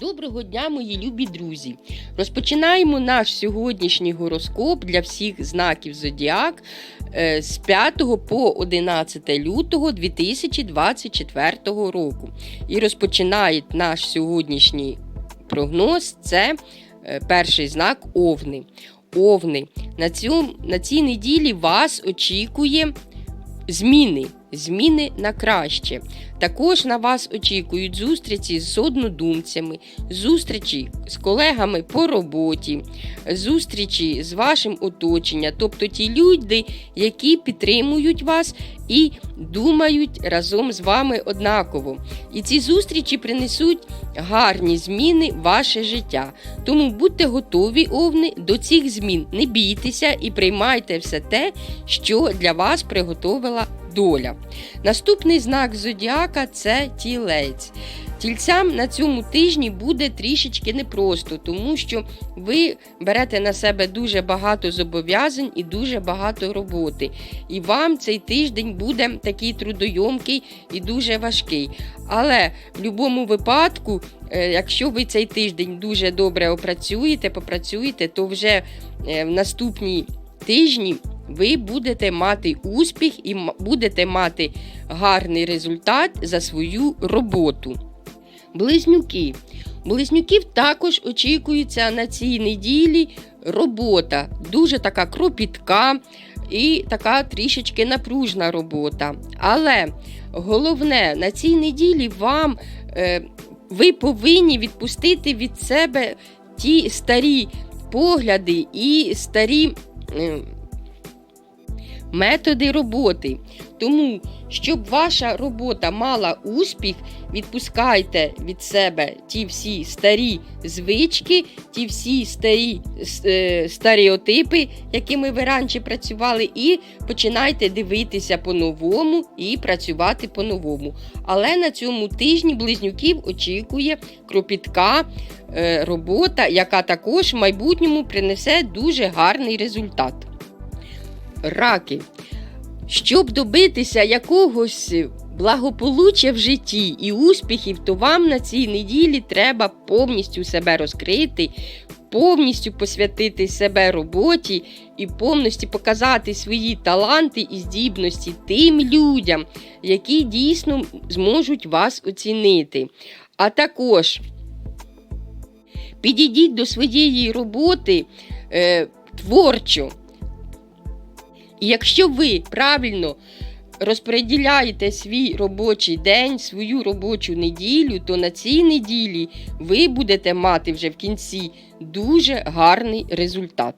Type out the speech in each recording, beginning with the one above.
Доброго дня, мої любі друзі! Розпочинаємо наш сьогоднішній гороскоп для всіх знаків Зодіак е, з 5 по 11 лютого 2024 року. І розпочинає наш сьогоднішній прогноз це е, перший знак Овни. Овни. На, цьому, на цій неділі вас очікує зміни. Зміни на краще. Також на вас очікують зустрічі з однодумцями, зустрічі з колегами по роботі, зустрічі з вашим оточенням, тобто ті люди, які підтримують вас і думають разом з вами однаково. І ці зустрічі принесуть гарні зміни в ваше життя. Тому будьте готові, овни, до цих змін. Не бійтеся і приймайте все те, що для вас приготовила доля. Наступний знак зодіака це тілець. Тільцям на цьому тижні буде трішечки непросто, тому що ви берете на себе дуже багато зобов'язань і дуже багато роботи. І вам цей тиждень буде такий трудойомкий і дуже важкий. Але в будь-якому випадку, е, якщо ви цей тиждень дуже добре опрацюєте, попрацюєте, то вже е, в наступні тижні ви будете мати успіх і будете мати гарний результат за свою роботу. Близнюки. Близнюків також очікується на цій неділі робота. Дуже така кропітка і така трішечки напружна робота. Але головне, на цій неділі вам е, ви повинні відпустити від себе ті старі погляди і старі. Методи роботи. Тому, щоб ваша робота мала успіх, відпускайте від себе ті всі старі звички, ті всі старі е, стереотипи, якими ви раніше працювали, і починайте дивитися по-новому і працювати по-новому. Але на цьому тижні близнюків очікує кропітка е, робота, яка також в майбутньому принесе дуже гарний результат. Раки. Щоб добитися якогось благополуччя в житті і успіхів, то вам на цій неділі треба повністю себе розкрити, повністю посвятити себе роботі і повністю показати свої таланти і здібності тим людям, які дійсно зможуть вас оцінити. А також підійдіть до своєї роботи е, творчо. І якщо ви правильно розподіляєте свій робочий день, свою робочу неділю, то на цій неділі ви будете мати вже в кінці дуже гарний результат.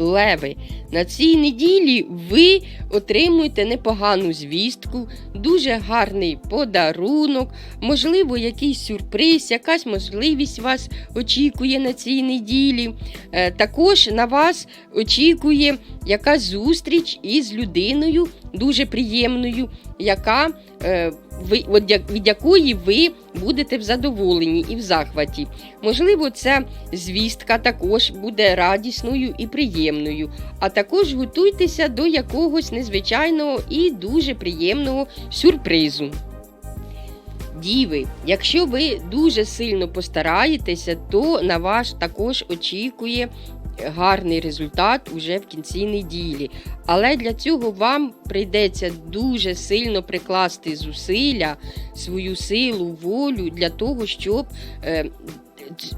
Леви, на цій неділі ви отримуєте непогану звістку, дуже гарний подарунок, можливо, якийсь сюрприз, якась можливість вас очікує на цій неділі. Е, Також на вас очікує якась зустріч із людиною дуже приємною, яка е, від якої ви будете в задоволенні і в захваті. Можливо, ця звістка також буде радісною і приємною. А також готуйтеся до якогось незвичайного і дуже приємного сюрпризу. Діви, якщо ви дуже сильно постараєтеся, то на вас також очікує гарний результат уже в кінці неділі. Але для цього вам прийдеться дуже сильно прикласти зусилля, свою силу, волю для того, щоб е,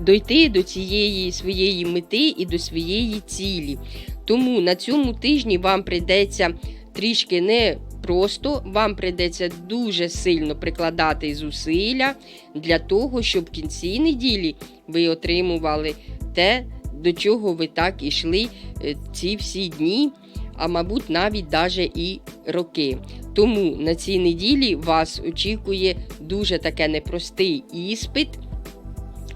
дойти до цієї своєї мети і до своєї цілі. Тому на цьому тижні вам прийдеться трішки не просто, вам прийдеться дуже сильно прикладати зусилля для того, щоб в кінці неділі ви отримували те, до чого ви так ішли е, ці всі дні, а мабуть, навіть даже і роки. Тому на цій неділі вас очікує дуже таке непростий іспит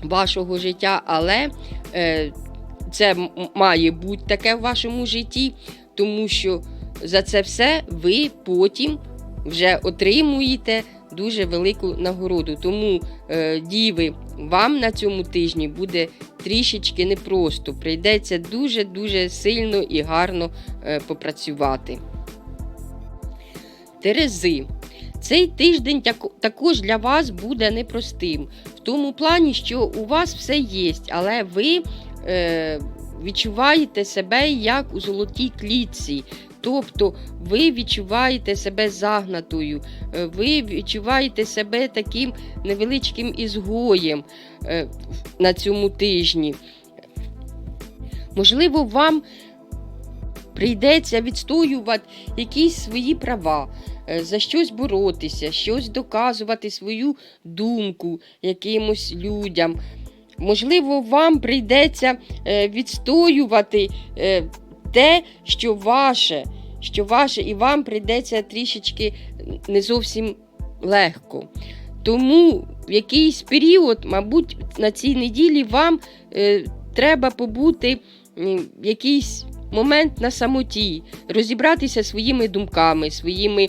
вашого життя, але е, це має бути таке в вашому житті, тому що за це все ви потім вже отримуєте дуже велику нагороду. Тому, е, діви, вам на цьому тижні буде трішечки непросто. Прийдеться дуже-дуже сильно і гарно е, попрацювати. Терези. Цей тиждень також для вас буде непростим. В тому плані, що у вас все є, але ви е, відчуваєте себе як у золотій клітці. Тобто ви відчуваєте себе загнатою, е, ви відчуваєте себе таким невеличким ізгоєм е, на цьому тижні. Можливо, вам прийдеться відстоювати якісь свої права, е, за щось боротися, щось доказувати свою думку якимось людям. Можливо, вам прийдеться відстоювати те, що ваше, що ваше, і вам прийдеться трішечки не зовсім легко. Тому в якийсь період, мабуть, на цій неділі вам е, треба побути в якийсь момент на самоті, розібратися своїми думками, своїми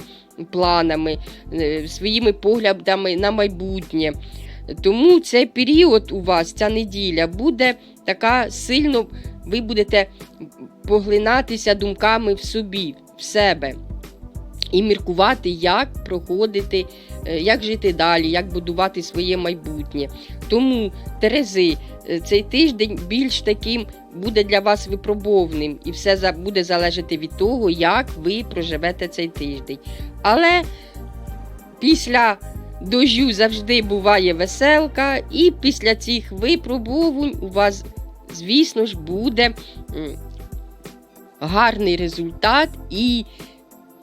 планами, е, своїми поглядами на майбутнє. Тому цей період у вас, ця неділя, буде така сильно, ви будете поглинатися думками в собі, в себе. І міркувати, як проходити, е, як жити далі, як будувати своє майбутнє. Тому, Терези, е, цей тиждень більш таким буде для вас випробовним, і все буде залежати від того, як ви проживете цей тиждень. Але після дождю завжди буває веселка, і після цих випробувань у вас, звісно ж, буде гарний результат і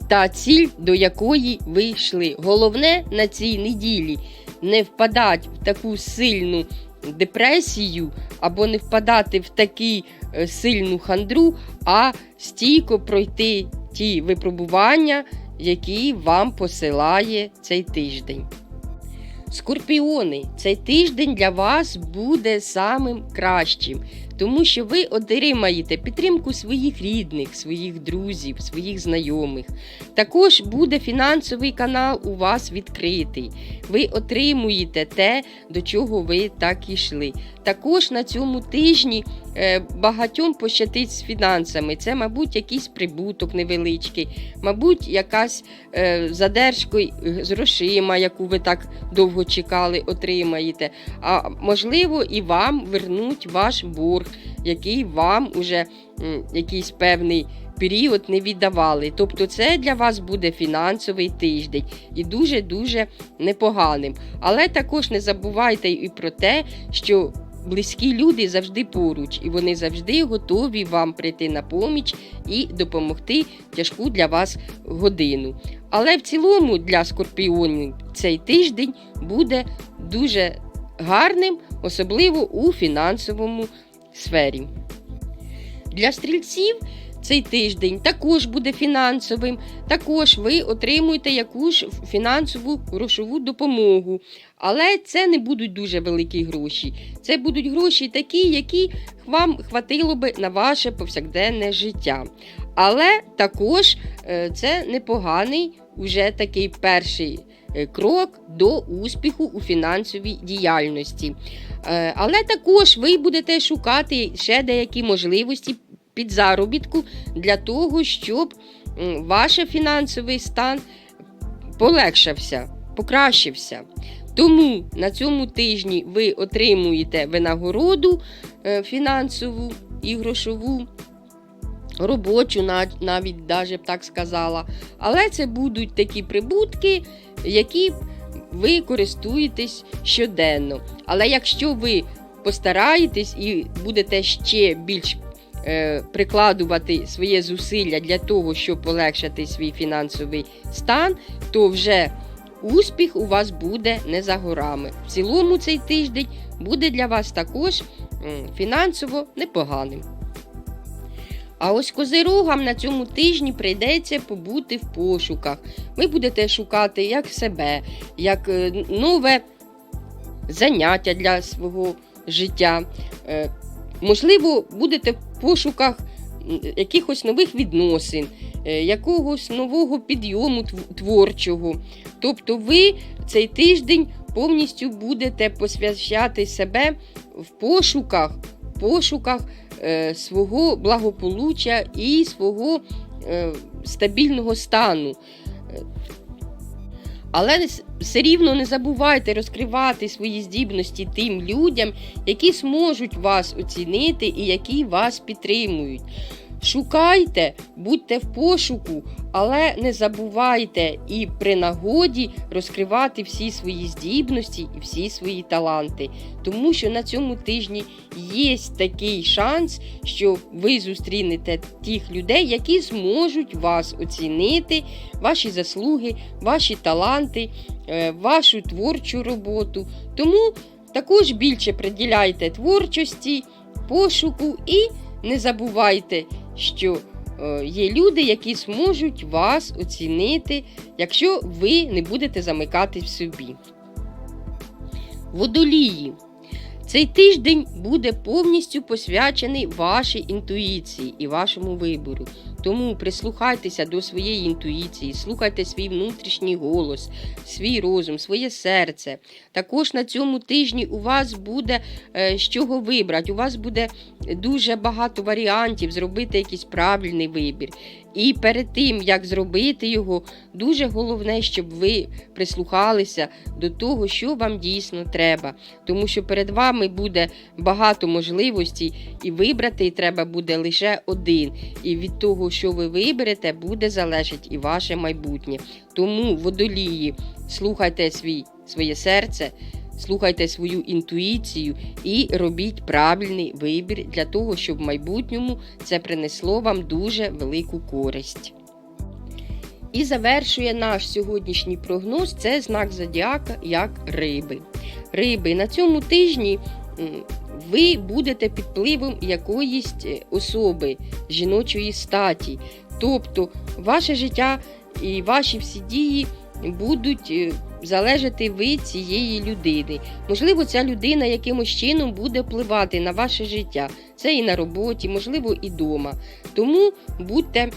та ціль, до якої ви йшли. Головне на цій неділі не впадати в таку сильну депресію або не впадати в таку е, сильну хандру, а стійко пройти ті випробування, які вам посилає цей тиждень. Скорпіони, цей тиждень для вас буде самим кращим, тому що ви отримаєте підтримку своїх рідних, своїх друзів, своїх знайомих. Також буде фінансовий канал у вас відкритий. Ви отримуєте те, до чого ви так і йшли. Також на цьому тижні багатьом пощатить з фінансами. Це, мабуть, якийсь прибуток невеличкий, мабуть, якась е, задержка з грошима, яку ви так довго чекали, отримаєте. А можливо, і вам вернуть ваш борг, який вам уже якийсь певний період не віддавали. Тобто, це для вас буде фінансовий тиждень і дуже-дуже непоганим. Але також не забувайте і про те, що близькі люди завжди поруч, і вони завжди готові вам прийти на поміч і допомогти тяжку для вас годину. Але в цілому для скорпіонів цей тиждень буде дуже гарним, особливо у фінансовому сфері. Для стрільців цей тиждень також буде фінансовим. Також ви отримуєте якусь фінансову грошову допомогу. Але це не будуть дуже великі гроші. Це будуть гроші такі, які вам хватило би на ваше повсякденне життя. Але також е, це непоганий уже такий перший е, крок до успіху у фінансовій діяльності. Е, Але також ви будете шукати ще деякі можливості під заробітку для того, щоб ваш фінансовий стан полегшався, покращився. Тому на цьому тижні ви отримуєте винагороду е, фінансову і грошову, робочу, нав- навіть даже б так сказала. Але це будуть такі прибутки, які ви користуєтесь щоденно. Але якщо ви постараєтесь і будете ще більш прикладувати своє зусилля для того, щоб полегшити свій фінансовий стан, то вже успіх у вас буде не за горами. В цілому цей тиждень буде для вас також фінансово непоганим. А ось козирогам на цьому тижні прийдеться побути в пошуках. Ви будете шукати як себе, як е, нове заняття для свого життя. Можливо, будете в пошуках якихось нових відносин, е, якогось нового підйому творчого. Тобто ви цей тиждень повністю будете посвящати себе в пошуках, пошуках е, свого благополуччя і свого е, стабільного стану. Але все рівно не забувайте розкривати свої здібності тим людям, які зможуть вас оцінити і які вас підтримують. Шукайте, будьте в пошуку, але не забувайте і при нагоді розкривати всі свої здібності і всі свої таланти. Тому що на цьому тижні є такий шанс, що ви зустрінете тих людей, які зможуть вас оцінити, ваші заслуги, ваші таланти, е, вашу творчу роботу. Тому також більше приділяйте творчості, пошуку і не забувайте, що е, є люди, які зможуть вас оцінити, якщо ви не будете замикати в собі. Водолії. Цей тиждень буде повністю посвячений вашій інтуїції і вашому вибору. Тому прислухайтеся до своєї інтуїції, слухайте свій внутрішній голос, свій розум, своє серце. Також на цьому тижні у вас буде е, з чого вибрати. У вас буде дуже багато варіантів зробити якийсь правильний вибір. І перед тим, як зробити його, дуже головне, щоб ви прислухалися до того, що вам дійсно треба. Тому що перед вами буде багато можливостей, і вибрати треба буде лише один. І від того, що ви виберете, буде залежати і ваше майбутнє. Тому, водолії, слухайте свій, своє серце. Слухайте свою інтуїцію і робіть правильний вибір для того, щоб в майбутньому це принесло вам дуже велику користь. І завершує наш сьогоднішній прогноз це знак зодіака як риби. Риби на цьому тижні ви будете під впливом якоїсь е, особи жіночої статі. Тобто ваше життя і ваші всі дії будуть е, залежати від цієї людини. Можливо, ця людина якимось чином буде впливати на ваше життя. Це і на роботі, можливо, і вдома. Тому будьте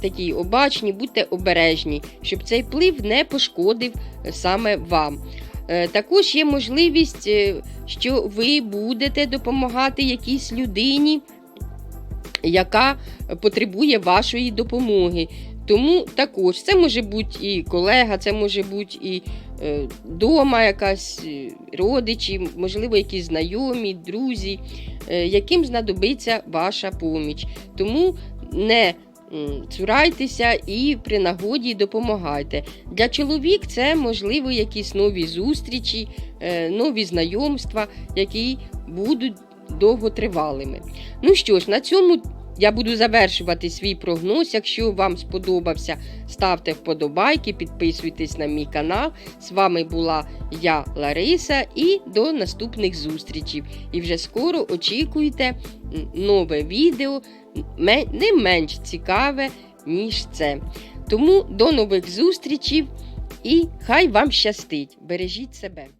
такі обачні, будьте обережні, щоб цей вплив не пошкодив е, саме вам. Е, Також є можливість, е, що ви будете допомагати якійсь людині, яка потребує вашої допомоги. Тому також це може бути і колега, це може бути і е, дома якась родичі, можливо, якісь знайомі, друзі, яким знадобиться ваша поміч. Тому не цурайтеся і при нагоді допомагайте. Для чоловік це можливо якісь нові зустрічі, е, нові знайомства, які будуть довготривалими. Ну що ж, на цьому я буду завершувати свій прогноз. Якщо вам сподобався, ставте вподобайки, підписуйтесь на мій канал. З вами була я, Лариса, і до наступних зустрічей. І вже скоро очікуйте нове відео, не менш цікаве, ніж це. Тому до нових зустрічей і хай вам щастить! Бережіть себе!